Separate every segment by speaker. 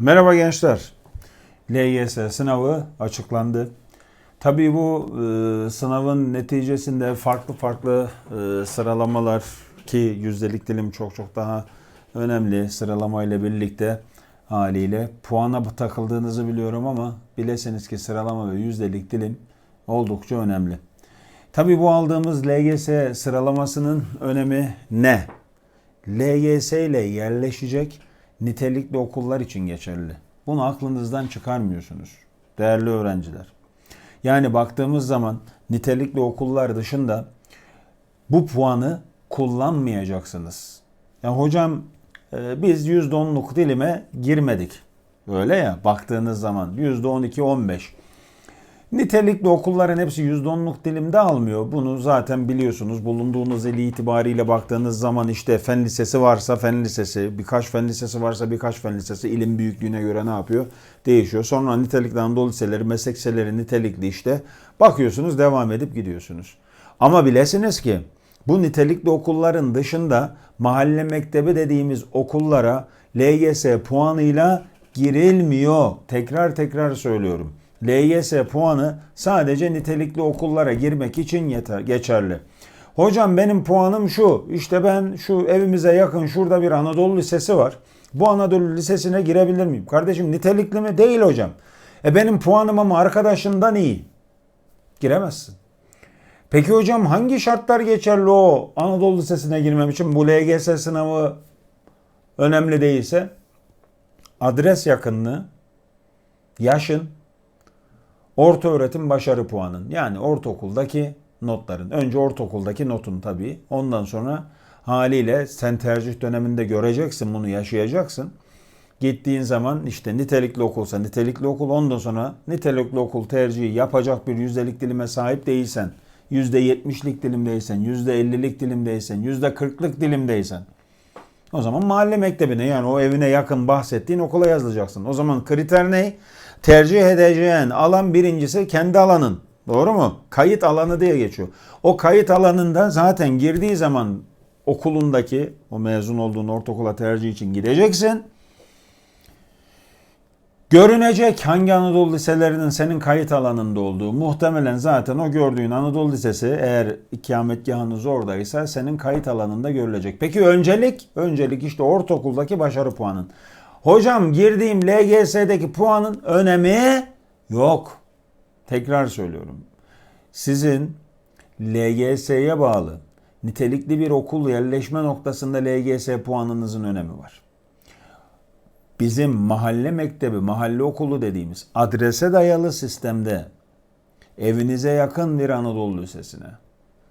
Speaker 1: Merhaba gençler. LYS sınavı açıklandı. Tabii bu e, sınavın neticesinde farklı farklı e, sıralamalar ki yüzdelik dilim çok çok daha önemli sıralamayla birlikte haliyle puana takıldığınızı biliyorum ama bileseniz ki sıralama ve yüzdelik dilim oldukça önemli. Tabii bu aldığımız LGS sıralamasının önemi ne? LGS ile yerleşecek nitelikli okullar için geçerli. Bunu aklınızdan çıkarmıyorsunuz değerli öğrenciler. Yani baktığımız zaman nitelikli okullar dışında bu puanı kullanmayacaksınız. Ya hocam e, biz %10'luk dilime girmedik. Öyle ya baktığınız zaman %12 15. Nitelikli okulların hepsi %10'luk dilimde almıyor. Bunu zaten biliyorsunuz. Bulunduğunuz il itibariyle baktığınız zaman işte fen lisesi varsa fen lisesi, birkaç fen lisesi varsa birkaç fen lisesi ilim büyüklüğüne göre ne yapıyor? Değişiyor. Sonra nitelikli Anadolu liseleri, meslek liseleri nitelikli işte. Bakıyorsunuz devam edip gidiyorsunuz. Ama bilesiniz ki bu nitelikli okulların dışında mahalle mektebi dediğimiz okullara LGS puanıyla girilmiyor. Tekrar tekrar söylüyorum. LYS puanı sadece nitelikli okullara girmek için yeter, geçerli. Hocam benim puanım şu. İşte ben şu evimize yakın şurada bir Anadolu Lisesi var. Bu Anadolu Lisesi'ne girebilir miyim? Kardeşim nitelikli mi? Değil hocam. E benim puanım ama arkadaşından iyi. Giremezsin. Peki hocam hangi şartlar geçerli o Anadolu Lisesi'ne girmem için? Bu LGS sınavı önemli değilse adres yakınlığı, yaşın, Orta öğretim başarı puanın yani ortaokuldaki notların. Önce ortaokuldaki notun tabii. Ondan sonra haliyle sen tercih döneminde göreceksin bunu yaşayacaksın. Gittiğin zaman işte nitelikli okulsa nitelikli okul ondan sonra nitelikli okul tercihi yapacak bir yüzdelik dilime sahip değilsen, %70'lik dilimdeysen, %50'lik dilimdeysen, %40'lık dilimdeysen o zaman mahalle mektebine yani o evine yakın bahsettiğin okula yazılacaksın. O zaman kriter ne? tercih edeceğin alan birincisi kendi alanın. Doğru mu? Kayıt alanı diye geçiyor. O kayıt alanında zaten girdiği zaman okulundaki o mezun olduğun ortaokula tercih için gideceksin. Görünecek hangi Anadolu liselerinin senin kayıt alanında olduğu muhtemelen zaten o gördüğün Anadolu Lisesi eğer ikametgahınız oradaysa senin kayıt alanında görülecek. Peki öncelik? Öncelik işte ortaokuldaki başarı puanın. Hocam girdiğim LGS'deki puanın önemi yok. Tekrar söylüyorum. Sizin LGS'ye bağlı nitelikli bir okul yerleşme noktasında LGS puanınızın önemi var. Bizim mahalle mektebi, mahalle okulu dediğimiz adrese dayalı sistemde evinize yakın bir Anadolu Lisesi'ne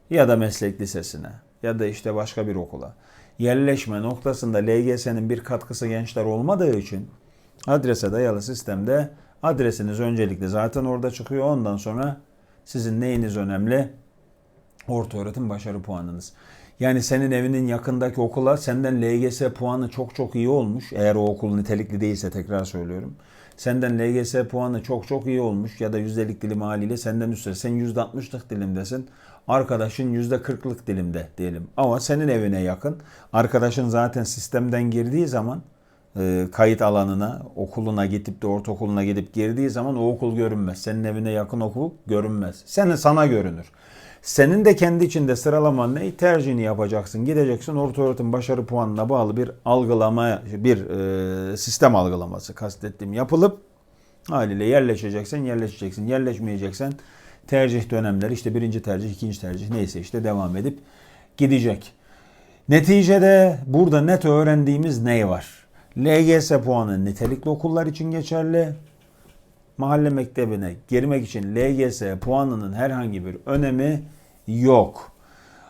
Speaker 1: ya da meslek lisesine ya da işte başka bir okula yerleşme noktasında LGS'nin bir katkısı gençler olmadığı için adrese dayalı sistemde adresiniz öncelikle zaten orada çıkıyor. Ondan sonra sizin neyiniz önemli? Orta öğretim başarı puanınız. Yani senin evinin yakındaki okula senden LGS puanı çok çok iyi olmuş. Eğer o okul nitelikli değilse tekrar söylüyorum. Senden LGS puanı çok çok iyi olmuş ya da yüzdelik dilim haliyle senden üstte. Sen %60'lık dilimdesin. Arkadaşın %40'lık dilimde diyelim. Ama senin evine yakın. Arkadaşın zaten sistemden girdiği zaman e, kayıt alanına, okuluna gidip de ortaokuluna gidip girdiği zaman o okul görünmez. Senin evine yakın okul görünmez. Senin sana görünür. Senin de kendi içinde sıralaman ne? Tercihini yapacaksın. Gideceksin orta öğretim başarı puanına bağlı bir algılama, bir e, sistem algılaması kastettiğim yapılıp haliyle yerleşeceksen yerleşeceksin. Yerleşmeyeceksen tercih dönemleri işte birinci tercih, ikinci tercih neyse işte devam edip gidecek. Neticede burada net öğrendiğimiz ne var? LGS puanı nitelikli okullar için geçerli. Mahalle mektebine girmek için LGS puanının herhangi bir önemi yok.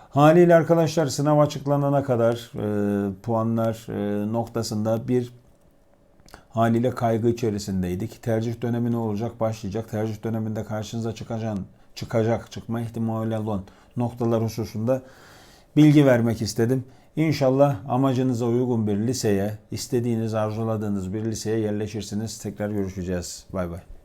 Speaker 1: Haliyle arkadaşlar sınav açıklanana kadar e, puanlar e, noktasında bir haliyle kaygı içerisindeydik. Tercih dönemi ne olacak? Başlayacak. Tercih döneminde karşınıza çıkacak, çıkacak, çıkma ihtimali olan noktalar hususunda bilgi vermek istedim. İnşallah amacınıza uygun bir liseye, istediğiniz, arzuladığınız bir liseye yerleşirsiniz. Tekrar görüşeceğiz. Bay bay.